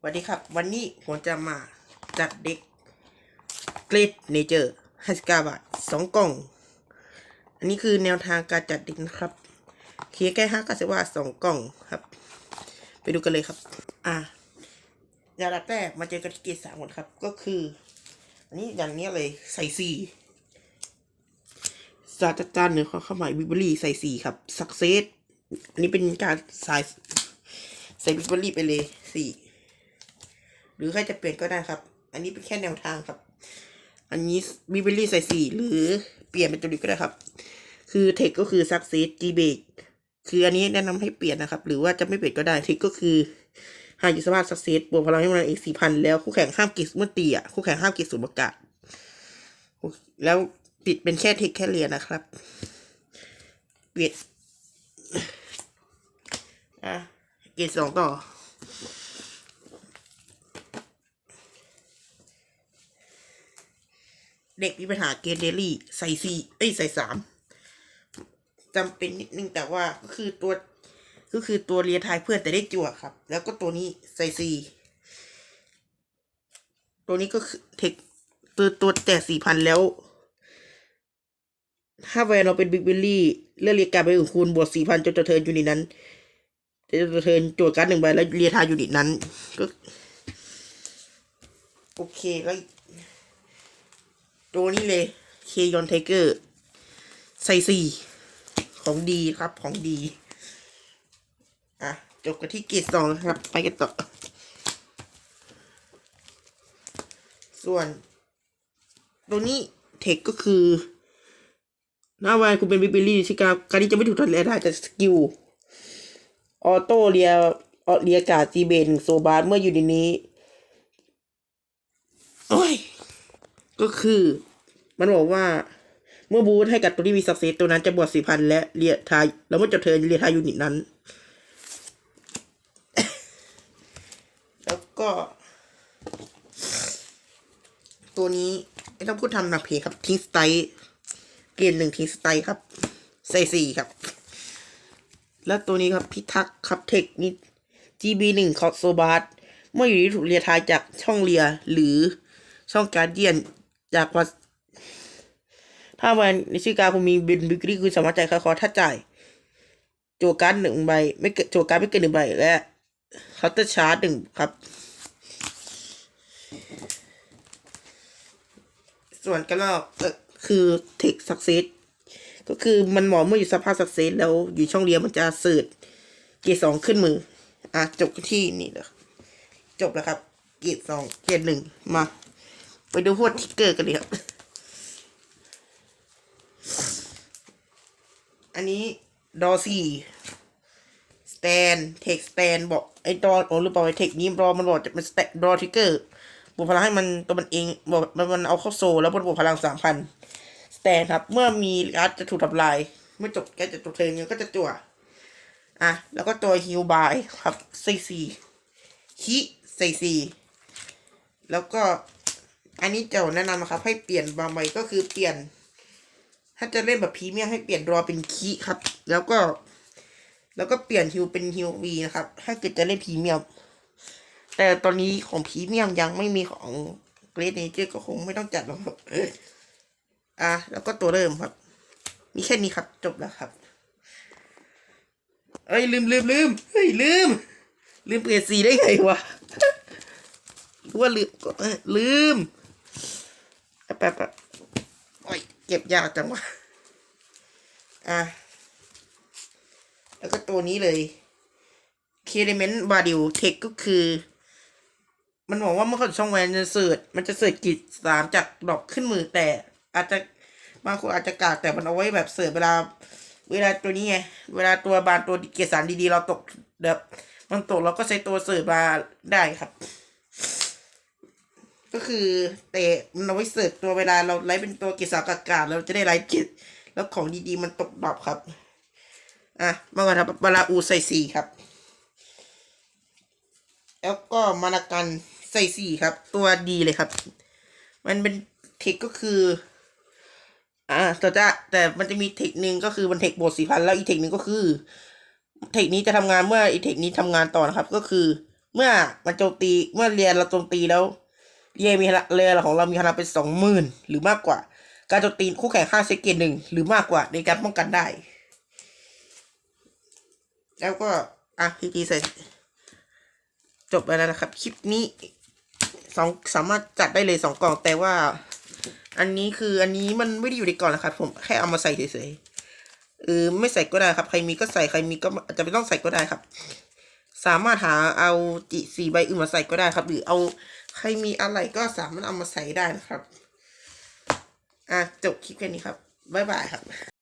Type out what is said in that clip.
สวัสดีครับ วันนี้ผมจะมาจัดเด็กเกรดเนเจอร์ห้าสิบเก้าบาทสองกล่อง อันนี้คือแนวทางการจัดเด็กนะครับเคียแก้ห้ากัสว่าสองกล่องครับ ไปดูกันเลยครับ อะอย่างแรกมาเจอกันที่เกรดสามก่อนครับ ก็คือ อันนี้อย่างนี้เลยใส่สี่ศาสตราจารย์เหนือของข้าวหมายวิบลี่ใส่สี่ครับสักเซสอันนี้เป็นการสายใส่บิบเบอรี่ไปเลยสี่ หรือใครจะเปลี่ยนก็ได้ครับ อันนี้เป็นแค่แนวทางครับ อันนี้บิบเบอรี่ใส่สี่หรือเปลี่ยนเป็นตัวนี้ก็ได้ครับ คือเทคก็คือซักเซสจีเบกคืออันนี้แนะนำให้เปลี่ยนนะครับ หรือว่าจะไม่เปลี่ยนก็ได้เทคก็คือหากอยู่สภาพซักเซสบวกพลังให้มันอีกสี่พันแล้วคู่แข่งห้ามกิจเมื่อตีอะคู่แข่งห้ามกิจสูญประกาศแล้วปิดเป็นแค่เทคแค่เรียนนะครับเปลี่ยนอะเกรดสองต่อ เด็กมีปัญหาเกรดเดลี่ใส่สี่เอ้ยใส่สามจำเป็นนิดนึงแต่ว่าก็คือตัวก็คือตัวเรียทายเพื่อนแต่ได้จั่วครับ แล้วก็ตัวนี้ใส่สี่ตัวนี้ก็คือเทคตัวตัวแต่สี่พันแล้ว ถ้าแวนเราเป็นบิ๊กเบลลี่เลือกเรียกการไปของคุณบวกสี่พันจนจะเทินอยู่ในนั้นจะเทินจทย์การ์ดหนึ่งใบแล้วเรียทายยูนิตนั้นก็โอเคแล้ว ตัวนี้เลยเคยอนไทเกอร์ใส่สี่ของดีครับของดี อะ จบกันที่เกรดสองครับ ไปกันต่อ ส่วน ตัวนี้เทคก็คือ หน้าแวนคุณเป็นบิบิลี่ชิกาการที่จะไม่ถูกทำลายได้จากสกิล ออโต้เรียออเรียกาจีเบนโซบาร์เมื่ออยู่ในนี้ โอ้ย ก็คือ มันบอกว่า เมื่อบูทให้กับตัวที่มีสักเซสตัวนั้นจะบวกสี่พันและเรียทายแล้วเมื่อจบเทินเรียทายยูนิตนั้น แล้วก็ ตัวนี้ไม่ต้องพูดทำหนักเพครับทิ้งสไตล์เกณฑ์หนึ่งทิ้งสไตล์ครับใส่สี่ครับ แล้วตัวนี้ครับพิทักษ์ครับเทคนิ GB หนึ่งคอโซบาร์เมื่ออยู่ที่ถูกเรียทายจากช่องเรียหรือช่องการเดียน จากวัดถ้าวันในชื่อการคุณมีบินบิกรี่คือสามารถจ่ายค่าคอถ้าจ่ายโจวการ์ดหนึ่งใบ ไม่เกินโจวการ์ดไม่เกินหนึ่งใบและเคาน์เตอร์ชาร์จหนึ่งครับ ส่วนกันรอกคือเทคสักเซสก็คือมันหมอเมื่ออยู่สภาพสักเซสแล้วอยู่ช่องเรียนมันจะสิร์ชเกรดสองขึ้นมือ อะ จบที่นี่เลยจบแล้วครับ เกรดสองเกรดหนึ่งมา ไปดูพวกทิกเกอร์กันเลยครับอันนี้ดอสี่สแตนเทคสแตนบอกไอ้ดอโอ้หรือเปล่าไอ้เทคนี้รอมันบอกจะเป็นสแตนดอทิกเกอร์บวกพลังให้มันตัวมันเองบอกมันมันเอาเข้าโซแล้วมันบวกพลังสามพันสแตนครับ เมื่อมีการ์ดจะถูกทำลาย เมื่อจบแกจะจบเทิร์นเนี่ยก็จะจั่วอะ แล้วก็ตัวฮิวบายครับใส่สี่คิใส่สี่แล้วก็ อันนี้เจ้าแนะนำนะครับ ให้เปลี่ยนบางใบก็คือเปลี่ยน ถ้าจะเล่นแบบพรีเมียมให้เปลี่ยนรอเป็นคิครับ แล้วก็ แล้วก็เปลี่ยนฮิวเป็นฮิววีนะครับ ถ้าเกิดจะเล่นพรีเมียม แต่ตอนนี้ของพรีเมียมยังไม่มีของเกรดเนเจอร์ก็คงไม่ต้องจัดหรอกครับอะแล้วก็ตัวเริ่มครับ มีแค่นี้ครับจบแล้วครับเอ้ยลืมลืมลืมเฮ้ยลืม ลืมเปลี่ยนสีได้ไงวะรือว่าลืมก็ลืม แป๊บแป๊บบโอ้ยเก็บยากจังวะอะ แล้วก็ตัวนี้เลยเคเ e เมนต์บาดิวเทคก็คือ มันบอกว่าเมื่อเขาช่องแวนจะเสิร์ชมันจะเสิร์ชกิจสามจากดอกขึ้นมือแต่ อาจจะบางคนอาจจะกากแต่มันเอาไว้แบบเสิร์ชเวลา เวลาตัวนี้ไงเวลาตัวบานตัวเกียร์สารดีๆ เราตกแบบมันตกเราก็ใช้ตัวเสิร์ชมาได้ครับ ก็คือแต่มันเอาไว้เสิร์ชตัวเวลาเราไลฟ์เป็นตัวกียร์สากากๆเราจะได้ไลฟ์กิจแล้วของดีๆมันตกดรอปครับ อะมาก่อนครับบาลาอูใส่สี่ครับ แล้วก็มานากันใส่สี่ครับ ตัวดีเลยครับ มันเป็นเทคก็คือ อ่าแต่จะแต่มันจะมีเทคหนึ่งก็คือมันเทคบทสี่พันแล้วอีเทคหนึ่งก็คือ เทคนี้จะทำงานเมื่ออีเทคนี้ทำงานต่อนะครับ ก็คือ เมื่อมันโจมตีเมื่อเรียนเราโจมตีแล้ว เยมีพลังเรือของเรามีพลังเป็นสองหมื่นหรือมากกว่า การโจมตีคู่แข่งห้าเซกเกตหนึ่งหรือมากกว่าในการป้องกันได้ แล้วก็ อะพีทีเสร็จบไปแล้วนะครับ คลิปนี้สองสามารถจัดได้เลยสองกล่องแต่ว่า อันนี้คืออันนี้มันไม่ได้อยู่ในกล่องนะครับ ผมแค่เอามาใส่เฉยๆเออไม่ใส่ก็ได้ครับ ใครมีก็ใส่ใครมีก็อาจจะไม่ต้องใส่ก็ได้ครับ สามารถหาเอาจิสี่ใบอื่นมาใส่ก็ได้ครับ หรือเอา ใครมีอะไรก็สามารถเอามาใส่ได้นะครับ อะจบคลิปแค่นี้ครับ บ๊ายบายครับ